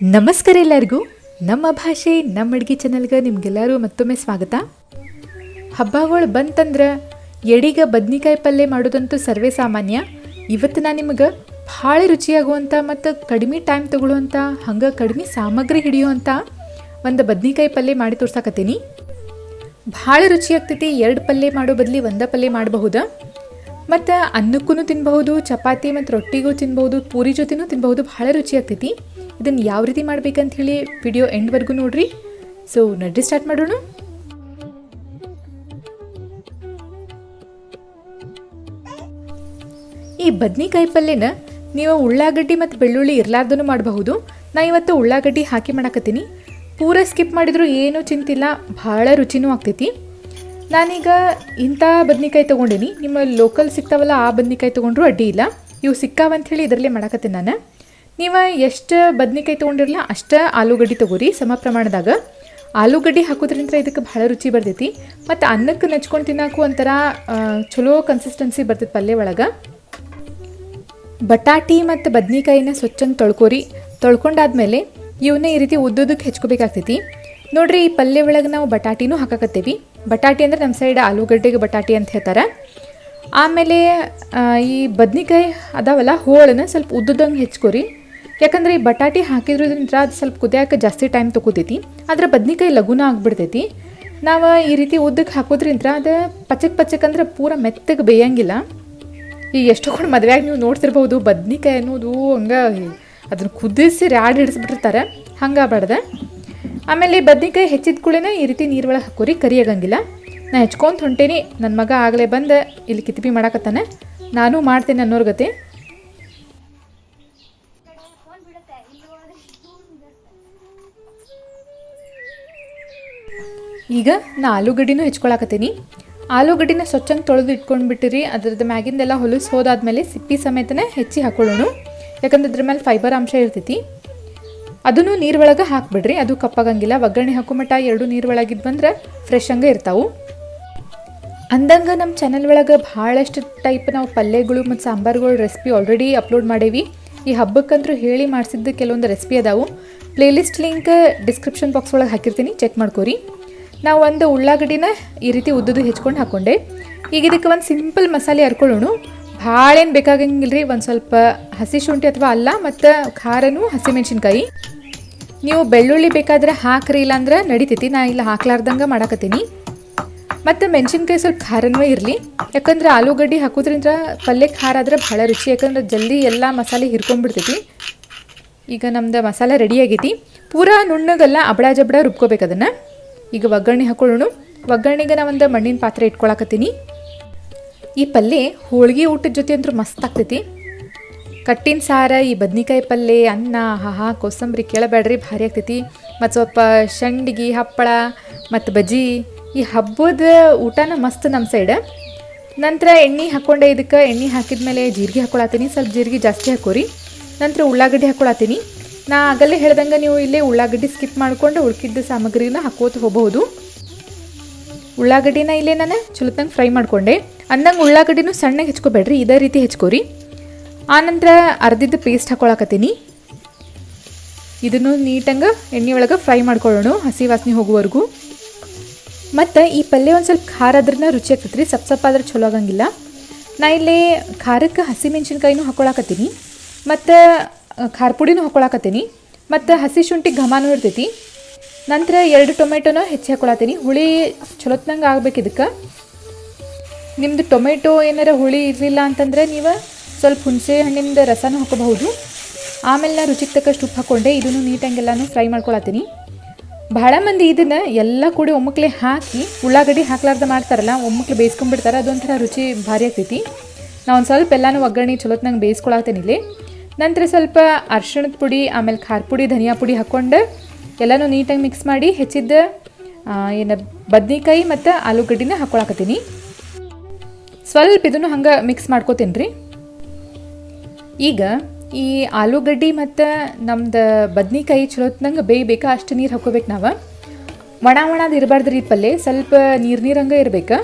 ನಮಸ್ಕಾರ ಎಲ್ಲರಿಗೂ. ನಮ್ಮ ಭಾಷೆ, ನಮ್ಮ ಅಡ್ಗೆ ಚಾನಲ್ಗೆ ನಿಮ್ಗೆಲ್ಲರೂ ಮತ್ತೊಮ್ಮೆ ಸ್ವಾಗತ. ಹಬ್ಬಗಳು ಬಂತಂದ್ರೆ ಎಡಿಗ ಬದ್ನಿಕಾಯಿ ಪಲ್ಯ ಮಾಡೋದಂತೂ ಸರ್ವೇ ಸಾಮಾನ್ಯ. ಇವತ್ತು ನಾನು ನಿಮಗೆ ಭಾಳ ರುಚಿಯಾಗುವಂಥ ಮತ್ತು ಕಡಿಮೆ ಟೈಮ್ ತಗೊಳ್ಳುವಂಥ ಹಂಗೆ ಕಡಿಮೆ ಸಾಮಗ್ರಿ ಹಿಡಿಯುವಂಥ ಒಂದು ಬದ್ನಿಕಾಯಿ ಪಲ್ಯ ಮಾಡಿ ತೋರ್ಸಾಕತ್ತೀನಿ. ಭಾಳ ರುಚಿ ಆಗ್ತೈತಿ ಎರಡು ಪಲ್ಯ ಮಾಡೋ ಬದಲಿ ಒಂದೇ ಪಲ್ಯ ಮಾಡಬಹುದು. ಮತ್ತು ಅನ್ನಕ್ಕೂ ತಿನ್ಬಹುದು, ಚಪಾತಿ ಮತ್ತು ರೊಟ್ಟಿಗೂ ತಿನ್ಬಹುದು, ಪೂರಿ ಜೊತೆನೂ ತಿನ್ಬಹುದು, ಭಾಳ ರುಚಿ ಆಗ್ತೈತಿ. ಇದನ್ನು ಯಾವ ರೀತಿ ಮಾಡ್ಬೇಕಂತ ಹೇಳಿ ವಿಡಿಯೋ ಎಂಡ್ವರೆಗೂ ನೋಡ್ರಿ. ಸೊ ನಡ್ರಿ ಸ್ಟಾರ್ಟ್ ಮಾಡೋಣ. ಈ ಬದ್ನಿಕಾಯಿ ಪಲ್ಯನ ನೀವು ಉಳ್ಳಾಗಡ್ಡಿ ಮತ್ತು ಬೆಳ್ಳುಳ್ಳಿ ಇರಲಾರ್ದೂ ಮಾಡಬಹುದು. ನಾ ಇವತ್ತು ಉಳ್ಳಾಗಡ್ಡಿ ಹಾಕಿ ಮಾಡಾಕತ್ತೀನಿ. ಪೂರ ಸ್ಕಿಪ್ ಮಾಡಿದರೂ ಏನೂ ಚಿಂತಿಲ್ಲ, ಭಾಳ ರುಚಿನೂ ಆಗ್ತೈತಿ. ನಾನೀಗ ಇಂಥ ಬದ್ನಿಕಾಯಿ ತೊಗೊಂಡೀನಿ. ನಿಮ್ಮ ಲೋಕಲ್ ಸಿಗ್ತಾವಲ್ಲ ಆ ಬದ್ನಿಕಾಯಿ ತೊಗೊಂಡ್ರು ಅಡ್ಡಿ ಇಲ್ಲ. ಇವು ಸಿಕ್ಕಾವಂಥೇಳಿ ಇದರಲ್ಲೇ ಮಾಡಾಕತ್ತೀನಿ ನಾನು. ನೀವು ಎಷ್ಟು ಬದ್ನಿಕಾಯಿ ತೊಗೊಂಡಿರಲ್ಲ ಅಷ್ಟು ಆಲೂಗಡ್ಡೆ ತೊಗೋರಿ ಸಮ ಪ್ರಮಾಣದಾಗ. ಆಲೂಗಡ್ಡೆ ಹಾಕೋದ್ರಿಂದ ಇದಕ್ಕೆ ಭಾಳ ರುಚಿ ಬರ್ತೈತಿ. ಮತ್ತು ಅನ್ನಕ್ಕೆ ನೆಚ್ಕೊಂಡು ತಿನ್ನೋಕ್ಕೂ ಒಂಥರ ಚಲೋ ಕನ್ಸಿಸ್ಟೆನ್ಸಿ ಬರ್ತೈತಿ ಪಲ್ಯ ಒಳಗೆ. ಬಟಾಟಿ ಮತ್ತು ಬದ್ನಿಕಾಯಿನ ಸ್ವಚ್ಛಂಗೆ ತೊಳ್ಕೊರಿ. ತೊಳ್ಕೊಂಡಾದ್ಮೇಲೆ ಇವನ್ನ ಈ ರೀತಿ ಉದ್ದುದಕ್ಕೆ ಹೆಚ್ಕೋಬೇಕಾಗ್ತೈತಿ. ನೋಡ್ರಿ ಈ ಪಲ್ಯ ಒಳಗೆ ನಾವು ಬಟಾಟಿನೂ ಹಾಕಕತ್ತೇವಿ. ಬಟಾಟಿ ಅಂದ್ರೆ ನಮ್ಮ ಸೈಡ್ ಆಲೂಗಡ್ಡೆಗೆ ಬಟಾಟಿ ಅಂತ ಹೇಳ್ತಾರೆ. ಆಮೇಲೆ ಈ ಬದ್ನಿಕಾಯಿ ಅದಾವಲ್ಲ ಹೋಳನ್ನ ಸ್ವಲ್ಪ ಉದ್ದುದಂಗೆ ಹೆಚ್ಕೊರಿ. ಯಾಕಂದ್ರೆ ಈ ಬಟಾಟಿ ಹಾಕಿದ್ರಿಂದ ಅದು ಸ್ವಲ್ಪ ಕುದಿಯೋಕೆ ಜಾಸ್ತಿ ಟೈಮ್ ತೊಗೋತೈತಿ, ಆದ್ರೆ ಬದ್ನಿಕಾಯಿ ಲಘುನ ಆಗ್ಬಿಡ್ತೈತಿ. ನಾವು ಈ ರೀತಿ ಉದ್ದಕ್ಕೆ ಹಾಕೋದ್ರಿಂದ ಅದು ಪಚಕ್ ಪಚಕ್ ಅಂದ್ರೆ ಪೂರ ಮೆತ್ತಗೆ ಬೇಯಂಗಿಲ್ಲ. ಈಗ ಎಷ್ಟು ಕೂಡ ಮದುವೆಯಾಗ ನೀವು ನೋಡ್ತಿರ್ಬೋದು ಬದ್ನಿಕಾಯಿ ಅನ್ನೋದು ಹಂಗೆ ಅದನ್ನು ಕುದಿಸಿ ರ್ಯಾಡ್ ಹಿಡಿಸ್ಬಿಟ್ಟಿರ್ತಾರೆ ಹಂಗೆ ಆಗ್ಬಾರ್ದ ಆಮೇಲೆ ಬದ್ನಿಕಾಯಿ ಹೆಚ್ಚಿದ ಕೂಡಲೇ ಈ ರೀತಿ ನೀರು ಒಳಗೆ ಹಾಕೋರಿ, ಕರಿಯಾಗಂಗಿಲ್ಲ. ನಾ ಹೆಚ್ಕೊಂತ ಹೊಂಟೇನಿ ನನ್ನ ಮಗ ಆಗಲೇ ಬಂದು, ಇಲ್ಲಿ ಕಿತ್ಬಿ ಮಾಡಾಕತ್ತಾನೆ. ನಾನು ಮಾಡ್ತೇನೆ ಅನ್ನೋರ್ ಈಗ ನಾ ಆಲೂಗಡ್ಡಿನೂ ಹೆಚ್ಕೊಳಕತ್ತೀನಿ. ಆಲೂಗಡ್ಡಿನ ಸ್ವಚ್ಛಂಗೆ ತೊಳೆದು ಇಟ್ಕೊಂಡು ಬಿಟ್ಟಿರಿ ಅದ್ರದ್ದು ಮ್ಯಾಗಿಂದೆಲ್ಲ ಹೊಲಸು ಹೋದಾದ್ಮೇಲೆ ಸಿಪ್ಪಿ ಸಮೇತನೇ ಹೆಚ್ಚಿ ಹಾಕೊಳ್ಳೋಣ. ಯಾಕಂದ್ರೆ ಅದ್ರ ಮೇಲೆ ಫೈಬರ್ ಅಂಶ ಇರ್ತೈತಿ. ಅದನ್ನು ನೀರು ಒಳಗೆ ಹಾಕ್ಬಿಡ್ರಿ, ಅದು ಕಪ್ಪಾಗಂಗಿಲ್ಲ. ಒಗ್ಗರಣೆ ಹಾಕೋ ಮಟ್ಟ ಎರಡು ನೀರು ಒಳಗಿದ್ದು ಬಂದ್ರೆ ಫ್ರೆಶ್ ಹಂಗೆ ಇರ್ತಾವು. ಅಂದಂಗೆ ನಮ್ಮ ಚಾನಲ್ ಒಳಗೆ ಭಾಳಷ್ಟು ಟೈಪ್ ನಾವು ಪಲ್ಯಗಳು ಮತ್ತು ಸಾಂಬಾರುಗಳು ರೆಸಿಪಿ ಆಲ್ರೆಡಿ ಅಪ್ಲೋಡ್ ಮಾಡೇವಿ. ಈ ಹಬ್ಬಕ್ಕಂತೂ ಹೇಳಿ ಮಾಡಿಸಿದ್ದು ಕೆಲವೊಂದು ರೆಸಿಪಿ ಅದಾವು. ಪ್ಲೇಲಿಸ್ಟ್ ಲಿಂಕ್ ಡಿಸ್ಕ್ರಿಪ್ಷನ್ ಬಾಕ್ಸ್ ಒಳಗೆ ಹಾಕಿರ್ತೀನಿ ಚೆಕ್ ಮಾಡ್ಕೊರಿ. ನಾವು ಒಂದು ಉಳ್ಳಾಗಡ್ಡಿನ ಈ ರೀತಿ ಉದ್ದುದು ಹೆಚ್ಕೊಂಡು ಹಾಕ್ಕೊಂಡೆ ಈಗ ಇದಕ್ಕೆ ಒಂದು ಸಿಂಪಲ್ ಮಸಾಲೆ ಹರ್ಕೊಳ್ಳೋಣ ಭಾಳ ಏನು ಬೇಕಾಗಂಗಿಲ್ಲ ರೀ ಒಂದು ಸ್ವಲ್ಪ ಹಸಿ ಶುಂಠಿ ಅಥವಾ ಅಲ್ಲ ಮತ್ತು ಖಾರನೂ ಹಸಿಮೆಣ್ಸಿನ್ಕಾಯಿ. ನೀವು ಬೆಳ್ಳುಳ್ಳಿ ಬೇಕಾದ್ರೆ ಹಾಕ್ರಿ, ಇಲ್ಲಾಂದ್ರೆ ನಡಿತೈತಿ, ನಾ ಇಲ್ಲ ಹಾಕ್ಲಾರ್ದಂಗೆ ಮಾಡಾಕತ್ತೀನಿ. ಮತ್ತು ಮೆಣಸಿನ್ಕಾಯಿ ಸ್ವಲ್ಪ ಖಾರನೂ ಇರಲಿ. ಯಾಕಂದ್ರೆ ಆಲೂಗಡ್ಡೆ ಹಾಕೋದ್ರಿಂದ ಪಲ್ಯ ಖಾರ ಆದ್ರೆ ಭಾಳ ರುಚಿ, ಯಾಕಂದ್ರೆ ಜಲ್ದಿ ಎಲ್ಲ ಮಸಾಲೆ ಹಿರ್ಕೊಂಡ್ಬಿಡ್ತೈತಿ ಈಗ ನಮ್ದು ಮಸಾಲೆ ರೆಡಿ ಆಗೈತಿ. ಪೂರಾ ನುಣ್ಣಗಲ್ಲ ಅಬಡ ಜಬಡ ರುಬ್ಕೋಬೇಕು ಅದನ್ನು. ಈಗ ಒಗ್ಗರಣೆ ಹಾಕೊಳ್ಳೋಣ. ಒಗ್ಗರಣೆಗೆ ನಾ ಒಂದು ಮಣ್ಣಿನ ಪಾತ್ರೆ ಇಟ್ಕೊಳಕತ್ತೀನಿ. ಈ ಪಲ್ಯ ಹೋಳಿಗೆ ಊಟದ ಜೊತೆ ಅಂತೂ ಮಸ್ತ್ ಆಗ್ತೈತಿ. ಕಟ್ಟಿನ ಸಾರ, ಈ ಬದ್ನಿಕಾಯಿ ಪಲ್ಯ ಅನ್ನ ಹಾ ಕೋಸಂಬರಿ ಕೇಳಬೇಡ್ರಿ, ಭಾರಿ ಆಗ್ತೈತಿ. ಮತ್ತು ಸ್ವಲ್ಪ ಶಂಡಿಗೆ, ಹಪ್ಪಳ, ಮತ್ತು ಬಜ್ಜಿ, ಈ ಹಬ್ಬದ ಊಟನ ಮಸ್ತ್ ನಮ್ಮ ಸೈಡ್. ನಂತರ ಎಣ್ಣೆ ಹಾಕ್ಕೊಂಡೆ ಇದಕ್ಕೆ, ಎಣ್ಣೆ ಹಾಕಿದ ಮೇಲೆ ಜೀರಿಗೆ ಹಾಕ್ಕೊಳತ್ತೀನಿ ಸ್ವಲ್ಪ ಜೀರಿಗೆ ಜಾಸ್ತಿ ಹಾಕೋರಿ. ನಂತರ ಉಳ್ಳಾಗಡ್ಡಿ ಹಾಕೊಳತ್ತೀನಿ ನಾ ಆಗಲ್ಲೇ ಹೇಳ್ದಂಗೆ ನೀವು ಇಲ್ಲೇ ಉಳ್ಳಾಗಡ್ಡಿ ಸ್ಕಿಪ್ ಮಾಡಿಕೊಂಡು ಉಳ್ಕಿದ್ದ ಸಾಮಗ್ರಿನ ಹಾಕೋತ ಹೋಗಬಹುದು. ಉಳ್ಳಾಗಡ್ಡಿನ ಇಲ್ಲೇ ನಾನು ಚಲೋತ್ನಂಗೆ ಫ್ರೈ ಮಾಡಿಕೊಂಡೆ. ಅನ್ನಂಗೆ ಉಳ್ಳಾಗಡ್ಡಿನೂ ಸಣ್ಣಗೆ ಹೆಚ್ಕೋಬೇಡ್ರಿ, ಇದೇ ರೀತಿ ಹೆಚ್ಕೋರಿ. ಆನಂತರ ಅರ್ದಿದ್ದು ಪೇಸ್ಟ್ ಹಾಕೊಳಕತ್ತೀನಿ. ಇದನ್ನು ನೀಟಂಗೆ ಎಣ್ಣೆ ಒಳಗೆ ಫ್ರೈ ಮಾಡ್ಕೊಳ್ಳೋಣ ಹಸಿ ವಾಸನೆ ಹೋಗುವವರೆಗೂ. ಮತ್ತು ಈ ಪಲ್ಯ ಒಂದು ಸ್ವಲ್ಪ ಖಾರ ಆದ್ರೂ ರುಚಿ ಆಗ್ತೈತೆ ರೀ ಸಪ್ ಸಪ್ ಆದ್ರೆ ಚಲೋ ಆಗಂಗಿಲ್ಲ. ನಾ ಇಲ್ಲಿ ಖಾರಕ್ಕೆ ಹಸಿ ಮೆಣಸಿನ್ಕಾಯಿನೂ ಹಾಕೊಳಕತ್ತೀನಿ. ಮತ್ತು ಖಾರ ಪುಡಿನೂ ಹಾಕೊಳಕತ್ತೀನಿ, ಮತ್ತು ಹಸಿ ಶುಂಠಿ ಘಮಾನೂ ಇರ್ತೈತಿ. ನಂತರ ಎರಡು ಟೊಮೆಟೊನ ಹೆಚ್ಚಿ ಹಾಕೊಳತ್ತೀನಿ. ಹುಳಿ ಚಲೋತ್ನಂಗೆ ಆಗ್ಬೇಕು ಇದಕ್ಕೆ. ನಿಮ್ಮದು ಟೊಮೆಟೊ ಏನಾರ ಹುಳಿ ಇರಲಿಲ್ಲ ಅಂತಂದರೆ ನೀವು ಸ್ವಲ್ಪ ಹುಣಸೆ ಹಣ್ಣಿಂದ ರಸನೂ ಹಾಕೋಬಹುದು. ಆಮೇಲೆ ನಾನು ರುಚಿಗೆ ತಕ್ಕಷ್ಟು ಉಪ್ಪು ಹಾಕ್ಕೊಂಡೆ ಇದನ್ನು ನೀಟಂಗೆಲ್ಲನೂ ಫ್ರೈ ಮಾಡ್ಕೊಳತ್ತೀನಿ. ಭಾಳ ಮಂದಿ ಇದನ್ನು ಎಲ್ಲ ಕೂಡಿ ಒಮ್ಮಕ್ಲೆ ಹಾಕಿ ಉಳ್ಳಾಗಡ್ಡಿ ಹಾಕ್ಲಾರ್ದ ಮಾಡ್ತಾರಲ್ಲ ಒಮ್ಮಕ್ಲೆ ಬೇಯಿಸ್ಕೊಂಡ್ಬಿಡ್ತಾರೆ, ಅದೊಂಥರ ರುಚಿ ಭಾರಿ ಆಗ್ತೈತಿ. ನಾನು ಒಂದು ಸ್ವಲ್ಪ ಎಲ್ಲನೂ ಒಗ್ಗರಣೆ ಚಲೋತ್ನಂಗೆ ಬೇಯಿಸ್ಕೊಳತ್ತೇನೆ ಇಲ್ಲಿ. ನಂತರ ಸ್ವಲ್ಪ ಅರ್ಶಿಣದ ಪುಡಿ, ಆಮೇಲೆ ಖಾರ ಪುಡಿ, ಧನಿಯಾ ಪುಡಿ ಹಾಕ್ಕೊಂಡು ಎಲ್ಲನೂ ನೀಟಾಗಿ ಮಿಕ್ಸ್ ಮಾಡಿ ಹೆಚ್ಚಿದ್ದ ಏನು ಬದ್ನೆಕಾಯಿ ಮತ್ತು ಆಲೂಗಡ್ಡಿನ ಹಾಕ್ಕೊಳಕತ್ತೀನಿ ಸ್ವಲ್ಪ ಇದನ್ನು ಹಂಗೆ ಮಿಕ್ಸ್ ಮಾಡ್ಕೋತೀನಿ ರೀ ಈಗ ಈ ಆಲೂಗಡ್ಡಿ ಮತ್ತು ನಮ್ದು ಬದ್ನಿಕಾಯಿ ಚಲೋತ್ನಂಗೆ ಬೇಯಬೇಕಾ ಅಷ್ಟು ನೀರು ಹಾಕೋಬೇಕು ನಾವು. ಒಣ ಒಣದು ಇರಬಾರ್ದು ರೀ ಪಲ್ಯ ಸ್ವಲ್ಪ ನೀರು ನೀರಂಗೆ ಇರ್ಬೇಕು.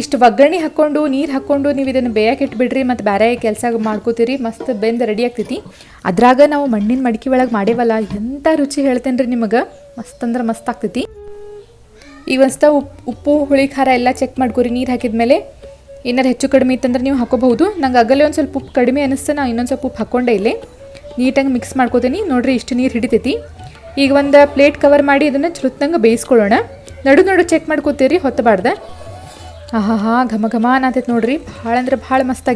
ಇಷ್ಟು ಒಗ್ಗರಣೆ ಹಾಕ್ಕೊಂಡು, ನೀರು ಹಾಕ್ಕೊಂಡು ನೀವು ಇದನ್ನು ಬೇಯಕ್ಕೆ ಇಟ್ಬಿಡ್ರಿ ಮತ್ತು ಬೇರೆ ಕೆಲಸ ಮಾಡ್ಕೋತೀರಿ, ಮಸ್ತ್ ಬೆಂದು ರೆಡಿ ಆಗ್ತೈತಿ. ಅದ್ರಾಗ ನಾವು ಮಣ್ಣಿನ ಮಡಿಕೆ ಒಳಗೆ ಮಾಡೇವಲ್ಲ ಎಂಥ ರುಚಿ ಹೇಳ್ತೇನೆ ರೀ ನಿಮಗೆ? ಮಸ್ತ್ ಅಂದ್ರೆ ಮಸ್ತ್ ಆಗ್ತೈತಿ. ಈಗ ಮಸ್ತ ಉಪ್ಪು ಉಪ್ಪು, ಹುಳಿ, ಖಾರ ಎಲ್ಲ ಚೆಕ್ ಮಾಡ್ಕೊರಿ, ನೀರು ಹಾಕಿದ ಮೇಲೆ ಏನಾರು ಹೆಚ್ಚು ಕಡಿಮೆ ಇತ್ತಂದ್ರೆ ನೀವು ಹಾಕೋಬಹುದು. ನಂಗೆ ಆಗಲೇ ಒಂದು ಸ್ವಲ್ಪ ಉಪ್ಪು ಕಡಿಮೆ ಅನಿಸ್ತು, ನಾ ಇನ್ನೊಂದು ಸ್ವಲ್ಪ ಉಪ್ಪು ಹಾಕ್ಕೊಂಡೆ ಇಲ್ಲಿ. ನೀಟಾಗಿ ಮಿಕ್ಸ್ ಮಾಡ್ಕೋತೀನಿ. ನೋಡಿರಿ ಇಷ್ಟು ನೀರು ಹಿಡಿತೈತಿ. ಈಗ ಒಂದು ಪ್ಲೇಟ್ ಕವರ್ ಮಾಡಿ ಇದನ್ನು ಚುರುತ್ತಂಗೆ ಬೇಯಿಸ್ಕೊಳ್ಳೋಣ. ನಡು ನಡು ಚೆಕ್ ಮಾಡ್ಕೋತೀರಿ ಹೊತ್ತಬಾರ್ದ ಆಹಾ ಘಮ ಘಮ ಅನ್ನತೈತೆ ನೋಡ್ರಿ. ಭಾಳ ಅಂದ್ರೆ ಭಾಳ ಮಸ್ತ್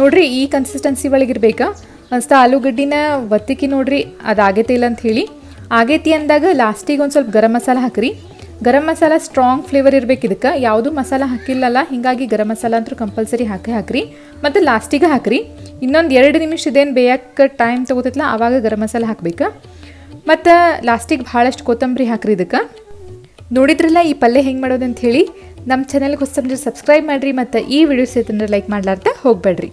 ನೋಡ್ರಿ, ಈ ಕನ್ಸಿಸ್ಟೆನ್ಸಿ ಒಳಗಿರ್ಬೇಕಾ ಅನ್ಸ್ತ ಆಲೂಗಡ್ಡಿನ ಒತ್ತಿಕ್ಕಿ ನೋಡ್ರಿ ಅದಾಗೈತೆ ಇಲ್ಲ ಅಂತ ಹೇಳಿ. ಆಗೈತಿ ಅಂದಾಗ ಲಾಸ್ಟಿಗೆ ಒಂದು ಸ್ವಲ್ಪ ಗರಂ ಮಸಾಲ ಹಾಕ್ರಿ. ಗರಂ ಮಸಾಲ ಸ್ಟ್ರಾಂಗ್ ಫ್ಲೇವರ್ ಇರ್ಬೇಕು ಇದಕ್ಕೆ. ಯಾವುದು ಮಸಾಲ ಹಾಕಿಲ್ಲಲ್ಲ, ಹೀಗಾಗಿ ಗರಂ ಮಸಾಲ ಅಂತೂ ಕಂಪಲ್ಸರಿ ಹಾಕಿ ಹಾಕ್ರಿ. ಮತ್ತು ಲಾಸ್ಟಿಗೆ ಹಾಕ್ರಿ. ಇನ್ನೊಂದು ಎರಡು ನಿಮಿಷ ಇದೇನು ಬೇಯಕ್ಕೆ ಟೈಮ್ ತೊಗೋತೈತಲ್ಲ ಆವಾಗ ಗರಂ ಮಸಾಲ ಹಾಕ್ಬೇಕು. ಮತ್ತು ಲಾಸ್ಟಿಗೆ ಭಾಳಷ್ಟು ಕೊತ್ತಂಬರಿ ಹಾಕ್ರಿ ಇದಕ್ಕೆ. ನೋಡಿದ್ರಲ್ಲ ಈ ಪಲ್ಯ ಹೆಂಗೆ ಮಾಡೋದು ಅಂತ ಹೇಳಿ. ನಮ್ಮ ಚಾನಲ್ಗೆ ಹೊಸ ಸಬ್ಸ್ಕ್ರೈಬ್ ಮಾಡಿರಿ ಮತ್ತು ಈ ವಿಡಿಯೋಸ್ ಐತಂದ್ರೆ ಲೈಕ್ ಮಾಡ್ಲಾರ್ದೆ ಹೋಗಬೇಡ್ರಿ.